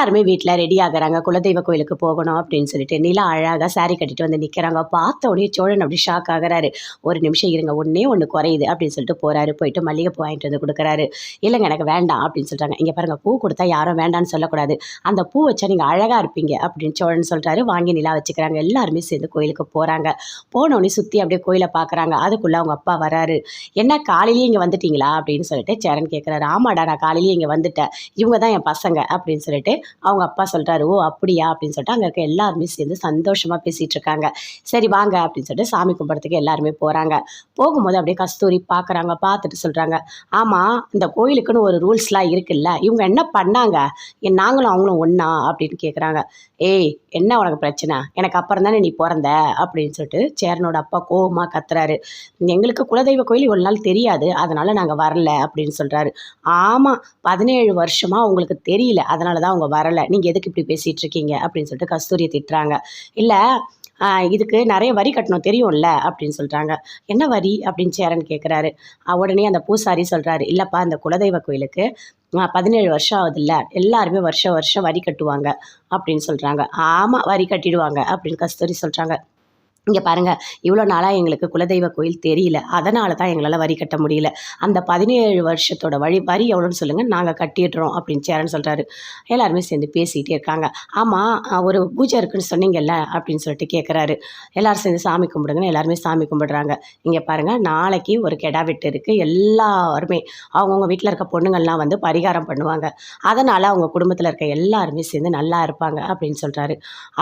எல்லாருமே வீட்டில் ரெடி ஆகுறாங்க. குலதெய்வ கோயிலுக்கு போகணும் அப்படின்னு சொல்லிட்டு. நிலா அழகாக சாரி கட்டிட்டு வந்து நிற்கிறாங்க பார்த்த உடனே சோழன் அப்படி ஷாக் ஆகிறாரு. ஒரு நிமிஷம் இருங்க ஒன்றே ஒன்று குறையுது அப்படின்னு சொல்லிட்டு போகிறாரு போயிட்டு மல்லிகைப்பூ வாங்கிட்டு வந்து கொடுக்குறாரு. இல்லைங்க எனக்கு வேண்டாம் அப்படின்னு சொல்கிறாங்க இங்கே பாருங்க பூ கொடுத்தா யாரும் வேண்டாம்னு சொல்லக்கூடாது. அந்த பூ வச்சா நீங்கள் அழகாக இருப்பீங்க அப்படின்னு சோழன் சொல்கிறாரு வாங்கி நிலா வச்சுக்கிறாங்க. எல்லாருமே சேர்ந்து கோயிலுக்கு போகிறாங்க போனோடனே சுற்றி அப்படியே கோயிலை பார்க்குறாங்க. அதுக்குள்ளே அவங்க அப்பா வராரு. என்ன காலையிலேயே இங்கே வந்துட்டீங்களா? அப்படின்னு சொல்லிட்டு சேரன் கேட்குறாரு ஆமாடா நான் காலையிலேயே இங்கே வந்துட்டேன். இவங்க தான் என் பசங்க. அப்படின்னு சொல்லிட்டு அவங்க அப்பா சொல்கிறாரு ஓ அப்படியா? அப்படின்னு சொல்லிட்டு அங்கே இருக்க எல்லாருமே சேர்ந்து சந்தோஷமாக பேசிகிட்டு இருக்காங்க. சரி வாங்க அப்படின்னு சொல்லிட்டு சாமி கும்பிட்றதுக்கு எல்லாருமே போகிறாங்க போகும்போது அப்படியே கஸ்தூரி பார்க்குறாங்க பார்த்துட்டு சொல்கிறாங்க ஆமாம் இந்த கோயிலுக்குன்னு ஒரு ரூல்ஸ்லாம் இருக்குல்ல இவங்க என்ன பண்ணாங்க? ஏன் நாங்களும் அவங்களும் ஒன்றா அப்படின்னு கேட்குறாங்க ஏய் என்ன உனக்கு பிரச்சனை? எனக்கு அப்புறம் தானே நீ பிறந்த? அப்படின்னு சொல்லிட்டு சேரனோட அப்பா கோபமாக கத்துறாரு. எங்களுக்கு குலதெய்வ கோயில் இவ்வளோ நாள் தெரியாது அதனால் நாங்கள் வரல அப்படின்னு சொல்கிறாரு ஆமாம் பதினேழு வருஷமாக உங்களுக்கு தெரியல அதனால தான் அவங்க வரலை. நீங்கள் எதுக்கு இப்படி பேசிகிட்டு இருக்கீங்க அப்படின்னு சொல்லிட்டு கஸ்தூரியை திட்டுறாங்க. இல்லை இதுக்கு நிறைய வரி கட்டணும் தெரியும்ல? அப்படின்னு சொல்கிறாங்க என்ன வரி? அப்படின்னு சேரன் கேட்குறாரு உடனே அந்த பூசாரி சொல்கிறாரு இல்லைப்பா அந்த குலதெய்வ கோயிலுக்கு பதினேழு வருஷம் ஆகுதுல்ல. எல்லாருமே வருஷம் வருஷம் வரி கட்டுவாங்க அப்படின்னு சொல்கிறாங்க ஆமாம் வரி கட்டிடுவாங்க அப்படின்னு கஸ்தூரி சொல்கிறாங்க இங்கே பாருங்கள் இவ்வளோ நாளாக எங்களுக்கு குலதெய்வ கோயில் தெரியல. அதனால தான் எங்களால் வரி கட்ட முடியல. அந்த பதினேழு வருஷத்தோட வழி வரி எவ்வளோன்னு சொல்லுங்கள் நாங்கள் கட்டிடுறோம் அப்படின்னு சேரன் சொல்கிறாரு எல்லாருமே சேர்ந்து பேசிகிட்டே இருக்காங்க. ஆமாம் ஒரு பூஜை இருக்குன்னு சொன்னீங்கல்ல அப்படின்னு சொல்லிட்டு கேட்குறாரு எல்லாரும் சேர்ந்து சாமி கும்பிடுங்கன்னு எல்லாருமே சாமி கும்பிடுறாங்க. இங்கே பாருங்கள் நாளைக்கு ஒரு கெடா வெட்டு இருக்குது எல்லாருமே அவங்கவுங்க வீட்டில் இருக்க பொண்ணுங்கள்லாம் வந்து பரிகாரம் பண்ணுவாங்க. அதனால் அவங்க குடும்பத்தில் இருக்க எல்லாருமே சேர்ந்து நல்லா இருப்பாங்க அப்படின்னு சொல்கிறாரு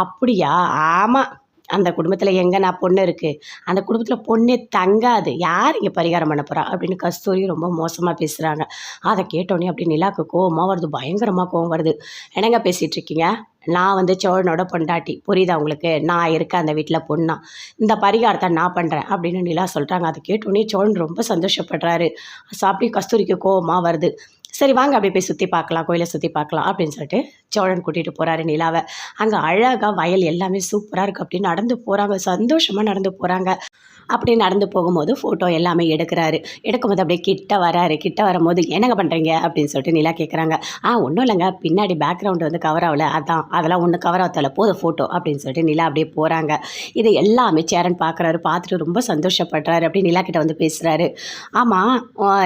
அப்படியா? ஆமாம் அந்த குடும்பத்தில் எங்கே நான் பொண்ணு இருக்குது அந்த குடும்பத்தில் பொண்ணே தங்காது. யார் இங்கே பரிகாரம் பண்ண போகிறா அப்படின்னு கஸ்தூரி ரொம்ப மோசமாக பேசுகிறாங்க அதை கேட்டோன்னே அப்படி நிலாக்கு கோவமாக வருது. பயங்கரமாக கோவம் வருது. என்னங்க பேசிகிட்டு இருக்கீங்க? நான் வந்து சோழனோட பொண்டாட்டி. புரியுதா உங்களுக்கு? நான் இருக்கேன் அந்த வீட்டில் பொண்ணா. இந்த பரிகாரத்தை நான் பண்ணுறேன் அப்படின்னு நிலா சொல்கிறாங்க அதை கேட்டோன்னே சோழன் ரொம்ப சந்தோஷப்படுறாரு. ஸோ கஸ்தூரிக்கு கோவமாக வருது. சரி வாங்க அப்படியே போய் சுற்றி பார்க்கலாம் கோயிலை சுற்றி பார்க்கலாம் அப்படின்னு சொல்லிட்டு சோழன் கூட்டிகிட்டு போகிறாரு நிலாவை. அங்கே அழகாக வயல் எல்லாமே சூப்பராக இருக்குது அப்படின்னு நடந்து போகிறாங்க சந்தோஷமாக நடந்து போகிறாங்க அப்படி நடந்து போகும்போது ஃபோட்டோ எல்லாமே எடுக்கிறாரு. எடுக்கும்போது அப்படியே கிட்ட வராரு. கிட்ட வரும்போது என்னங்க பண்ணுறீங்க அப்படின்னு சொல்லிட்டு நிலா கேட்குறாங்க ஆ ஒன்றும் இல்லைங்க. பின்னாடி பேக்ரவுண்டு வந்து கவர் ஆகல. அதான் அதெல்லாம் ஒன்று கவர் ஆகத்தால போதும் ஃபோட்டோ அப்படின்னு சொல்லிட்டு நிலா அப்படியே போகிறாங்க இது எல்லாமே சேரன் பார்க்குறாரு பார்த்துட்டு ரொம்ப சந்தோஷப்படுறாரு. அப்படி நிலா கிட்ட வந்து பேசுகிறாரு ஆமாம்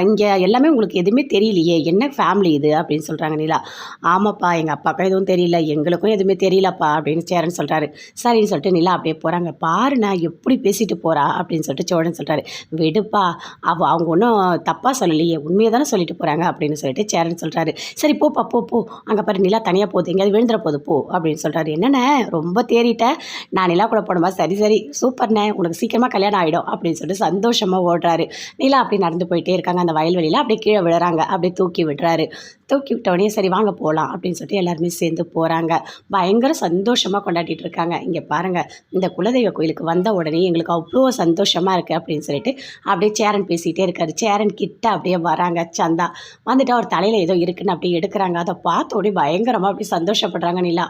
இங்கே எல்லாமே உங்களுக்கு எதுவுமே தெரியலையே. என்ன ஃபேமிலி இது? அப்படின்னு சொல்கிறாங்க நிலா. ஆமாப்பா எங்கள் அப்பாவுக்கும் எதுவும் தெரியல. எங்களுக்கும் எதுவுமே தெரியலப்பா. அப்படின்னு சேரன் சொல்கிறாரு சரின்னு சொல்லிட்டு நிலா அப்படியே போகிறாங்க பாருண்ணா எப்படி பேசிட்டு போகிறா அப்படின்னு சொல்லிட்டு சோழன் சொல்கிறாரு விடுப்பா அவ அவங்க ஒன்றும் தப்பாக சொல்லலையே உண்மையை தானே சொல்லிட்டு போகிறாங்க அப்படின்னு சொல்லிட்டு சேரன் சொல்கிறாரு சரி போப்பா போ போ. அங்கே பாரு நிலா தனியாக போகுது. எங்கேயாவது விழுந்துற போகுது போ அப்படின்னு சொல்கிறாரு என்னண்ணே ரொம்ப தேறிட்டேன் நான் நிலா கூட போனோமா சரி சரி சூப்பர்ண்ணே உனக்கு சீக்கிரமாக கல்யாணம் ஆகிடும் அப்படின்னு சொல்லிட்டு சந்தோஷமாக ஓடுறாரு. நிலா அப்படி நடந்து போயிட்டே இருக்காங்க. அந்த வயல்வெளியில் அப்படியே கீழே விழுறாங்க. அப்படியே தூக்கி விடுறாரு. தூக்கி விட்டவனே சரி வாங்க போகலாம் அப்படின்னு சொல்லிட்டு எல்லாருமே சேர்ந்து போகிறாங்க பயங்கர சந்தோஷமாக கொண்டாடிட்டு இருக்காங்க. இங்கே பாருங்கள் இந்த குலதெய்வ கோயிலுக்கு வந்த உடனே எங்களுக்கு அவ்வளோ சந்தோஷம். சந்தோஷமாக இருக்குது அப்படின்னு சொல்லிட்டு அப்படியே சேரன் பேசிகிட்டே இருக்காரு. சேரன் கிட்ட அப்படியே வராங்க. சந்தா வந்துட்டு அவர் தலையில் ஏதோ இருக்குன்னு அப்படியே எடுக்கிறாங்க. அதை பார்த்த உடனே பயங்கரமாக அப்படியே சந்தோஷப்படுறாங்க நிலா.